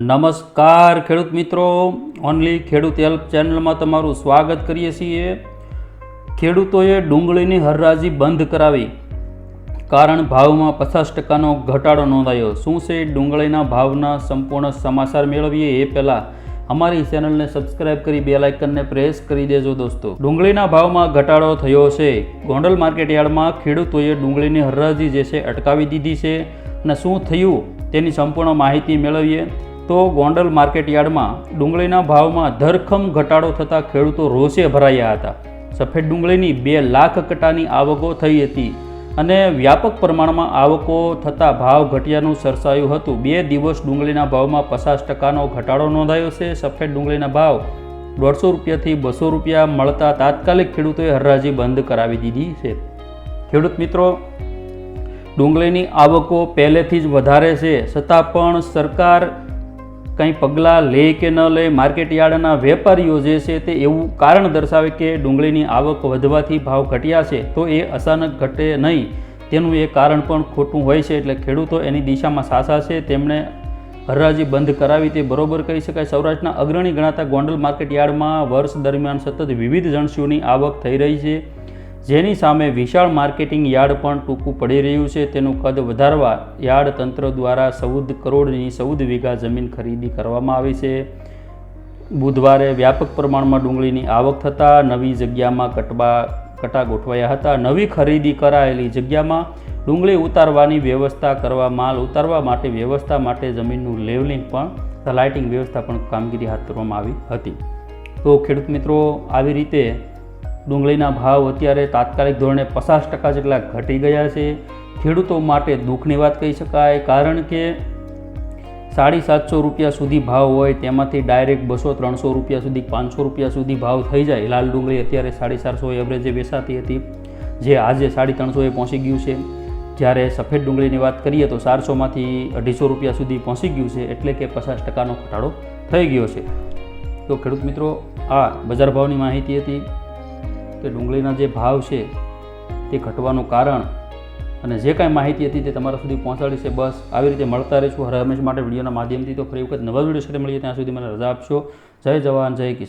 નમસ્કાર ખેડૂત મિત્રો. ઓનલી ખેડૂત હેલ્પ ચેનલમાં તમારું સ્વાગત કરીએ છીએ. ખેડૂતોએ ડુંગળીની હરરાજી બંધ કરાવી. કારણ ભાવમાં પચાસ ટકાનો ઘટાડો નોંધાયો. શું છે ડુંગળીના ભાવના? સંપૂર્ણ સમાચાર મેળવીએ એ પહેલાં અમારી ચેનલને સબસ્ક્રાઇબ કરી બે લાઇકનને પ્રેસ કરી દેજો દોસ્તો. ડુંગળીના ભાવમાં ઘટાડો થયો છે. ગોંડલ માર્કેટ યાર્ડમાં ખેડૂતોએ ડુંગળીની હરરાજી જે છે અટકાવી દીધી છે. અને શું થયું તેની સંપૂર્ણ માહિતી મેળવીએ. તો ગોંડલ માર્કેટયાર્ડમાં ડુંગળીના ભાવમાં ધરખમ ઘટાડો થતાં ખેડૂતો રોષે ભરાયા હતા. સફેદ ડુંગળીની બે લાખ કટાની આવકો થઈ હતી અને વ્યાપક પ્રમાણમાં આવકો થતાં ભાવ ઘટ્યાનું સરસાયું હતું. બે દિવસ ડુંગળીના ભાવમાં પચાસ ટકાનો ઘટાડો નોંધાયો છે. સફેદ ડુંગળીના ભાવ દોઢસો રૂપિયાથી બસો રૂપિયા મળતા તાત્કાલિક ખેડૂતોએ હરરાજી બંધ કરાવી દીધી છે. ખેડૂત મિત્રો, ડુંગળીની આવકો પહેલેથી જ વધારે છે. છતાં પણ સરકાર કંઈ પગલાં લે કે ન લે, માર્કેટયાર્ડના વેપારીઓ જે છે તે એવું કારણ દર્શાવે કે ડુંગળીની આવક વધવાથી ભાવ ઘટ્યા છે, તો એ અચાનક ઘટે નહીં. તેનું એ કારણ પણ ખોટું હોય છે, એટલે ખેડૂતો એની દિશામાં સાસા છે. તેમણે હરરાજી બંધ કરાવી તે બરોબર કહી શકાય. સૌરાષ્ટ્રના અગ્રણી ગણાતા ગોંડલ માર્કેટ યાર્ડમાં વર્ષ દરમિયાન સતત વિવિધ જણસીઓની આવક થઈ રહી છે. જેની સામે વિશાળ માર્કેટિંગ યાર્ડ પણ ટૂંકું પડી રહ્યું છે. તેનું કદ વધારવા યાર્ડ તંત્ર દ્વારા ચૌદ કરોડની ચૌદ વીઘા જમીન ખરીદી કરવામાં આવી છે. બુધવારે વ્યાપક પ્રમાણમાં ડુંગળીની આવક થતાં નવી જગ્યામાં કટબા, કટા ગોઠવાયા હતા. નવી ખરીદી કરાયેલી જગ્યામાં ડુંગળી ઉતારવાની વ્યવસ્થા કરવા, માલ ઉતારવા માટે વ્યવસ્થા માટે જમીનનું લેવલિંગ પણ, લાઇટિંગ વ્યવસ્થા પણ કામગીરી હાથ ધરવામાં આવી હતી. તો ખેડૂત મિત્રો, આવી રીતે ડુંગળીના ભાવ અત્યારે તાત્કાલિક ધોરણે પચાસ ટકા જેટલા ઘટી ગયા છે. ખેડૂતો માટે દુઃખની વાત કહી શકાય, કારણ કે સાડી સાતસો રૂપિયા સુધી ભાવ હોય, તેમાંથી ડાયરેક્ટ બસો ત્રણસો રૂપિયા સુધી, પાંચસો રૂપિયા સુધી ભાવ થઈ જાય. લાલ ડુંગળી અત્યારે સાડી ચારસો એવરેજે વેચાતી હતી, જે આજે સાડી ત્રણસોએ પહોંચી ગયું છે. જ્યારે સફેદ ડુંગળીની વાત કરીએ તો ચારસોમાંથી અઢીસો રૂપિયા સુધી પહોંચી ગયું છે, એટલે કે પચાસ ટકાનો ઘટાડો થઈ ગયો છે. તો ખેડૂત મિત્રો, આ બજાર ભાવની માહિતી હતી. કે ડુંગળીના જે ભાવ છે તે ઘટવાનું કારણ અને જે કાંઈ માહિતી હતી તે તમારા સુધી પહોંચાડી છે, બસ આવી રીતે મળતા રહીશું. હર હંમેશ માટે વિડીયોના માધ્યમથી તો ફરી વખત નવા વીડિયો સાથે મળીએ ત્યાં સુધી મને રજા આપશો. જય જવાન, જય કિસાન.